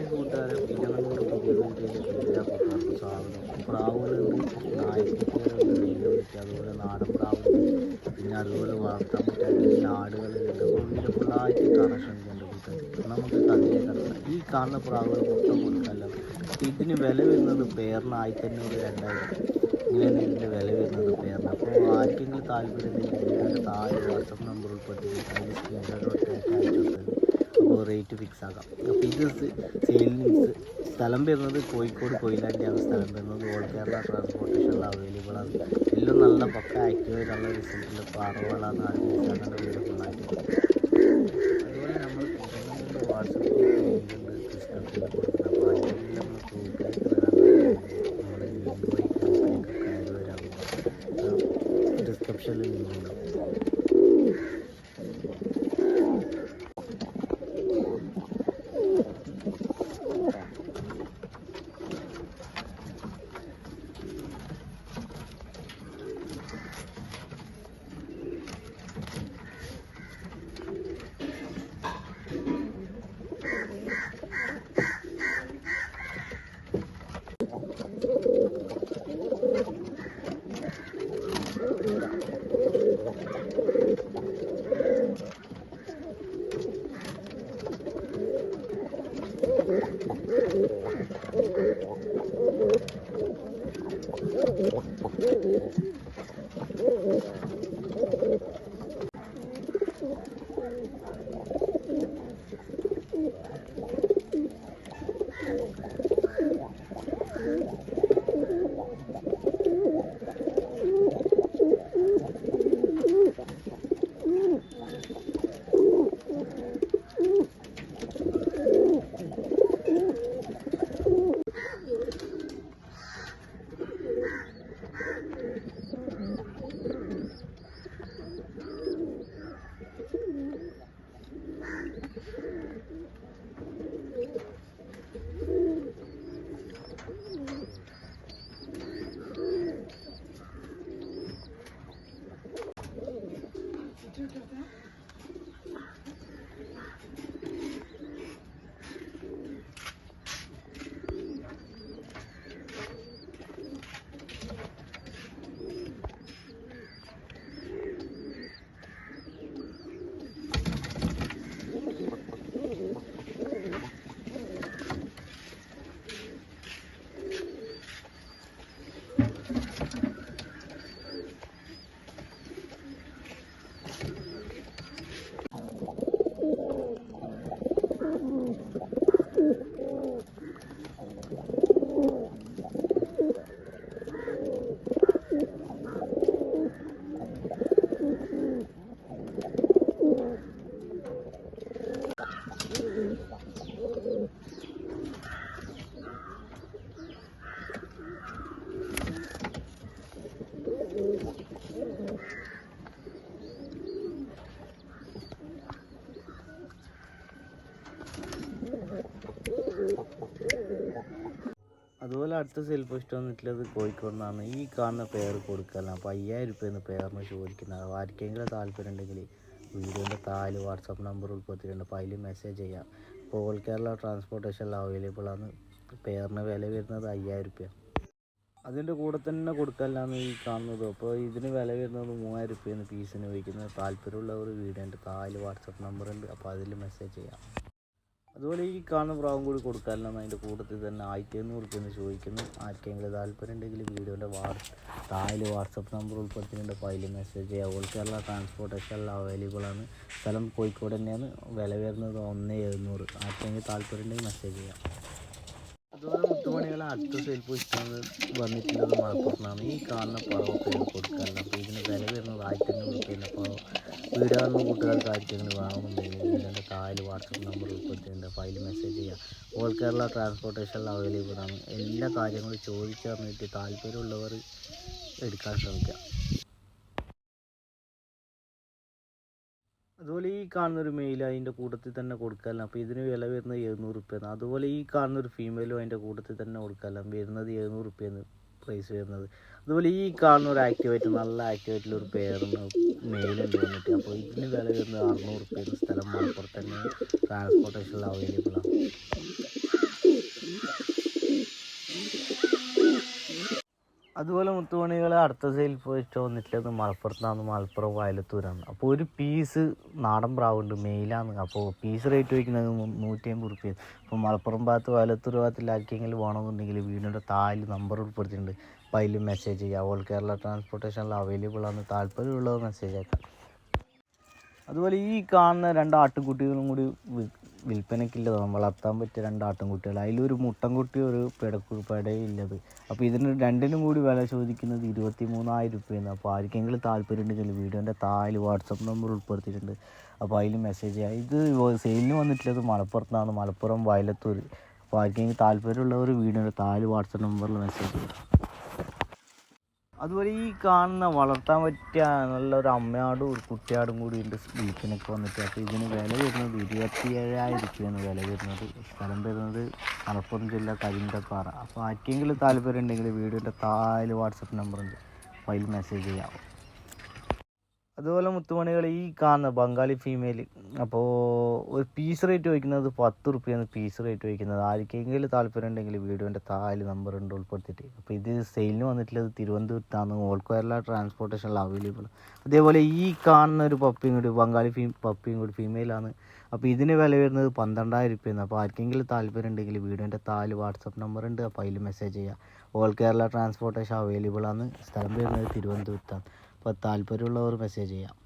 Hi കൂട്ടുകാരെ പിന്നെ നമ്മുടെ പുതിയ കൂട്ടുകാർക്കും സ്വാഗതം അതുപോലെ നാടൻ പ്രാവുണ്ട് പിന്നെ അതുപോലെ വളർത്താൻ പറ്റുന്ന ശ്രമിക്കുന്നുണ്ട് കൂട്ടുകാർ നമുക്ക് കിടക്കാം ഈ കാണുന്ന പ്രാവുകൾ മൊത്തം കൊടുക്കല്ല. ഇതിന് വില വരുന്നത് പേരിനായി തന്നെ ഒരു രണ്ടായിരം. ഇങ്ങനെയാണ് ഇതിന്റെ വില വരുന്നത് പേരിന് അപ്പോൾ ആർക്കെങ്കിലും താല്പര്യം ഇതിന്റെ താഴെ വാട്സപ്പ് നമ്പർ ഉൾപ്പെട്ടിട്ട് റേറ്റ് ഫിക്സ് ആക്കാം. അപ്പോൾ ഇത് സെയിലിന് സ്ഥലം വരുന്നത് കോഴിക്കോട് കൊയിലാണ്ടിയാണ് സ്ഥലം വരുന്നത്. ഓൾ കേരള ട്രാൻസ്പോർട്ടേഷനിൽ അവൈലബിൾ ആണ് എല്ലാം നല്ല പക്ക ആക്റ്റീവ് നല്ല റിസൾട്ടിൽ പാറകളാണ് ആർമിസാണ് വീട് അതുപോലെ നമ്മൾ വാട്സപ്പ് ഡിസ്ക്രിപ്ഷനിൽ കൊടുക്കുന്നത് അപ്പോൾ അതിലെല്ലാം നമ്മൾ 是圳银的 ഡിസ്ക്രിപ്ഷനിൽ ലിങ്ക് അതുപോലെ അടുത്ത സെൽഫ് പോസ്റ്റ് വന്നിട്ടുള്ളത് കോഴിക്കോട് നിന്നാണ്. ഈ കാണുന്ന പേർ കൊടുക്കലാണ്. അപ്പോൾ അയ്യായിരം രൂപയാണ് പേറിന് ചോദിക്കുന്നത്. ആർക്കെങ്കിലും താല്പര്യം ഉണ്ടെങ്കിൽ വീഡിയോന്റെ താൽ വാട്സപ്പ് നമ്പർ ഉൾപ്പെടുത്തിയിട്ടുണ്ട്. അപ്പോൾ അതിൽ മെസ്സേജ് ചെയ്യാം. ഇപ്പോൾ ഓൾ കേരള ട്രാൻസ്പോർട്ടേഷൻ അവൈലബിൾ ആണ്. പേരിന് വില വരുന്നത് അയ്യായിരം രൂപ. അതിന്റെ കൂടെ തന്നെ കൊടുക്കലാണ് ഈ കാണുന്നത്. അപ്പോൾ ഇതിന് വില വരുന്നത് മൂവായിരം രൂപയാണ് പീസിന് വയ്ക്കുന്നത് താല്പര്യമുള്ളവർ വീഡിയോന്റെ താൽ വാട്സപ്പ് നമ്പർ ഉണ്ട്. അപ്പോൾ അതിൽ മെസ്സേജ് ചെയ്യാം. അതുപോലെ ഈ കാണുന്ന പ്രാവും കൂടി കൊടുക്കാനും അതിന്റെ കൂട്ടത്തിൽ തന്നെ ആയിരത്തി എണ്ണൂറ് രൂപയെന്ന് ചോദിക്കുന്നു. ആർക്കെങ്കിലും താല്പര്യം ഉണ്ടെങ്കിൽ വീഡിയോന്റെ വാട്സ് താഴെ വാട്സപ്പ് നമ്പർ ഉൾപ്പെടുത്തിയിട്ടുണ്ട്. അപ്പോൾ അതിൽ മെസ്സേജ് ചെയ്യുക ഓൾ കേരള ട്രാൻസ്പോർട്ടേഷൻ എല്ലാം അവൈലബിൾ ആണ്. സ്ഥലം കോഴിക്കോട് തന്നെയാണ്. വില വരുന്നത് ഒന്ന് എഴുന്നൂറ്. ആർക്കെങ്കിലും താല്പര്യം ഉണ്ടെങ്കിൽ മെസ്സേജ് ചെയ്യാം. അതുപോലെ മുത്തുമണികളെ അടുത്ത സെൽഫ് ഇഷ്ടം വന്നിട്ടുള്ളത് മലപ്പുറത്താണ് ഈ കാണുന്ന പറവൊക്കെ കൊടുക്കാറില്ല അപ്പോൾ ഇതിന് വില വരുന്നത് ആയിരത്തി അഞ്ഞൂറ് രൂപയാണ് അപ്പോൾ വീട് കാണുന്ന കൂട്ടുകാർക്ക് ആർക്കെങ്കിലും വേണമെന്നുണ്ടെങ്കിൽ ഇതിന്റെ താഴെ വാട്സപ്പ് നമ്പർ ഉൾപ്പെടുത്തിയിട്ടുണ്ട് ഫയൽ മെസ്സേജ് ചെയ്യുക ഓൾ കേരള ട്രാൻസ്പോർട്ടേഷൻ അവൈലബിൾ ആണ്. എല്ലാ കാര്യങ്ങളും ചോദിച്ചറിഞ്ഞിട്ട് താല്പര്യമുള്ളവർ എടുക്കാൻ ശ്രമിക്കുക അതുപോലെ ഈ കാണുന്ന ഒരു മെയിൽ അതിന്റെ കൂട്ടത്തിൽ തന്നെ കൊടുക്കാമല്ലോ. അപ്പോൾ ഇതിന് വില വരുന്നത് എഴുന്നൂറ് റുപ്യാണ് അതുപോലെ ഈ കാണുന്ന ഒരു ഫീമെയിലും അതിന്റെ കൂട്ടത്തിൽ തന്നെ കൊടുക്കാമല്ലോ. വരുന്നത് എഴുന്നൂറ് റുപ്യാണ് പ്രൈസ് വരുന്നത്. അതുപോലെ ഈ കാണുന്ന ഒരു ആക്ടിവേറ്റ് നല്ല ആക്ടിവേറ്റിൽ ഒരു പേരുന്ന മെയിലുണ്ട് വന്നിട്ട്. അപ്പോൾ ഇതിന് വില വരുന്നത് അറുന്നൂറ് റുപ്യാണ് സ്ഥലം മലപ്പുറത്ത് തന്നെ ട്രാൻസ്പോർട്ടേഷനിൽ അവൈലബിൾ അതുപോലെ മുത്തുമണികൾ അടുത്ത സെയിൽ പോയിട്ട് വന്നിട്ടുള്ളത് മലപ്പുറത്താണ് മലപ്പുറം വയലത്തൂരാണ് അപ്പോൾ ഒരു പീസ് നാടൻ പ്രാവുണ്ട് മെയിലാണ് അപ്പോൾ പീസ് റേറ്റ് വയ്ക്കുന്നത് നൂറ്റി അമ്പത് റുപ്യ. അപ്പോൾ മലപ്പുറം ഭാഗത്ത് വയലത്തൂർ ഭാഗത്തിൽ ആർക്കെങ്കിലും വേണമെന്നുണ്ടെങ്കിൽ വീടിന്റെ താൽ നമ്പർ ഉൾപ്പെടുത്തിയിട്ടുണ്ട്. അപ്പോൾ അതിൽ മെസ്സേജ് ചെയ്യുക ഓൾ കേരള ട്രാൻസ്പോർട്ടേഷനിൽ അവൈലബിൾ ആണ് താല്പര്യമുള്ളത് മെസ്സേജ് ആക്കാം. അതുപോലെ ഈ കാണുന്ന രണ്ട് ആട്ടുകുട്ടികളും കൂടി വി- വിൽപ്പനയ്ക്കുള്ളതാണ് വളർത്താൻ പറ്റിയ രണ്ട് ആട്ടിൻകുട്ടികൾ. അതിലൊരു മുട്ടൻകുട്ടി ഒരു പിടക്കു പിടയില്ലത് അപ്പോൾ ഇതിന് രണ്ടിനും കൂടി വില ചോദിക്കുന്നത് ഇരുപത്തി മൂന്നായിരം രൂപയാണ്. അപ്പോൾ ആർക്കെങ്കിലും താല്പര്യം ഉണ്ടെങ്കിൽ വീഡിയോന്റെ താഴെ വാട്സപ്പ് നമ്പർ ഉൾപ്പെടുത്തിയിട്ടുണ്ട്. അപ്പോൾ അതിൽ മെസ്സേജ് ചെയ്യാം. ഇത് സെയിലിന് വന്നിട്ടുള്ളത് മലപ്പുറത്താണ്. മലപ്പുറം വയലത്തൂർ അപ്പോൾ ആർക്കെങ്കിലും താല്പര്യമുള്ളവർ വീഡിയോന്റെ താഴെ വാട്സപ്പ് നമ്പറിൽ മെസ്സേജ് ചെയ്യും. അതുപോലെ ഈ കാണുന്ന വളർത്താൻ പറ്റിയ നല്ലൊരു അമ്മയാടും ഒരു കുട്ടിയാടും കൂടി ഉണ്ട് വീട്ടിനൊക്കെ വന്നിട്ട്. അപ്പോൾ ഇതിന് വില വരുന്നത് ഇരുപത്തി ഏഴായിരം രൂപയാണ് വില വരുന്നത്. സ്ഥലം വരുന്നത് മലപ്പുറം ജില്ല കരിന്തപ്പാറ. അപ്പോൾ ആർക്കെങ്കിലും താല്പര്യം ഉണ്ടെങ്കിൽ വീടിന്റെ താഴെ വാട്സപ്പ് നമ്പറുണ്ട്. അപ്പോൾ അതിൽ മെസ്സേജ് ചെയ്യാം. അതുപോലെ മുത്തുമണികൾ ഈ കാണുന്ന ബംഗാളി ഫീമെയിൽ അപ്പോൾ ഒരു പീസ് റേറ്റ് വയ്ക്കുന്നത് പത്ത് റുപ്യാണ് പീസ് റേറ്റ് വയ്ക്കുന്നത് ആർക്കെങ്കിലും താല്പര്യം ഉണ്ടെങ്കിൽ വീഡിയോന്റെ താഴെ നമ്പർ ഉണ്ട് ഉൾപ്പെടുത്തിയിട്ട്. അപ്പോൾ ഇത് സെയിലിന് വന്നിട്ടുള്ളത് തിരുവനന്തപുരത്താണ്. ഓൾ കേരള ട്രാൻസ്പോർട്ടേഷനിൽ അവൈലബിൾ അതേപോലെ ഈ കാണുന്ന ഒരു പപ്പിയും കൂടി ബംഗാളി ഫീ പപ്പിയും കൂടി ഫീമെയിലാണ് അപ്പോൾ ഇതിന് വില വരുന്നത് പന്ത്രണ്ടായിരം രൂപയാണ് അപ്പോൾ ആർക്കെങ്കിലും താല്പര്യം ഉണ്ടെങ്കിൽ വീഡിയോന്റെ താഴെ വാട്സപ്പ് നമ്പർ ഉണ്ട്. അപ്പോൾ അതിൽ മെസ്സേജ് ചെയ്യുക ഓൾ കേരള ട്രാൻസ്പോർട്ടേഷൻ അവൈലബിൾ ആണ്. സ്ഥലം വരുന്നത് തിരുവനന്തപുരത്താണ്. അപ്പോൾ താല്പര്യമുള്ളവർ മെസ്സേജ് ചെയ്യാം.